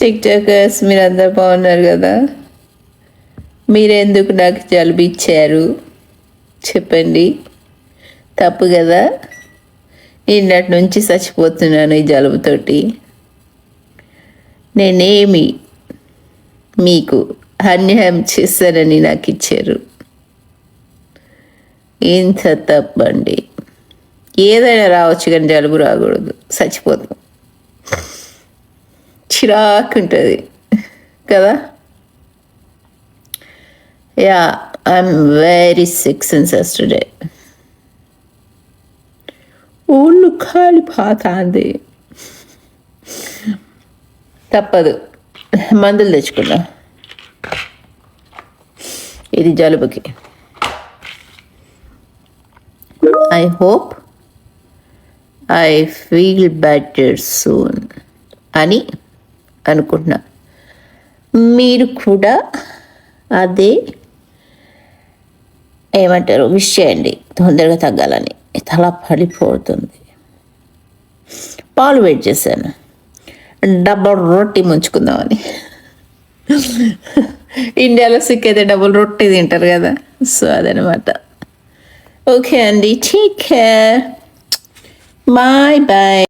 Tick talkers మీరందరూ బాగున్నారు కదా. మీరెందుకు నాకు జలుబు ఇచ్చారు? చెప్పండి. తప్పు కదా. నిన్నటి నుంచి చచ్చిపోతున్నాను ఈ జలుబుతోటి. నేనేమి మీకు అన్యాయం చేశారని నాకు ఇచ్చారు? ఇంత తప్పండి. ఏదైనా రావచ్చు కానీ జలుబు రాకూడదు. చచ్చిపోతాం. చిరాకు ఉంటుంది కదా? Yeah I'm very sick since yesterday ఒళ్ళు కాలిపోతుంది తప్పదు. మందులు తెచ్చుకున్నా ఇది జలుబుకి. I hope I feel better soon అని అనుకుంటున్నా. మీరు కూడా అదే ఏమంటారు విష్ చేయండి. తొందరగా తగ్గాలని. తల పడిపోతుంది. పాలు వెయిట్ చేశాను. డబల్ రొట్టి ముంచుకుందామని. ఇండియాలో సిక్ అయితే డబుల్ రొట్టి తింటారు కదా. సో అదనమాట. ఓకే అండి. Take care bye bye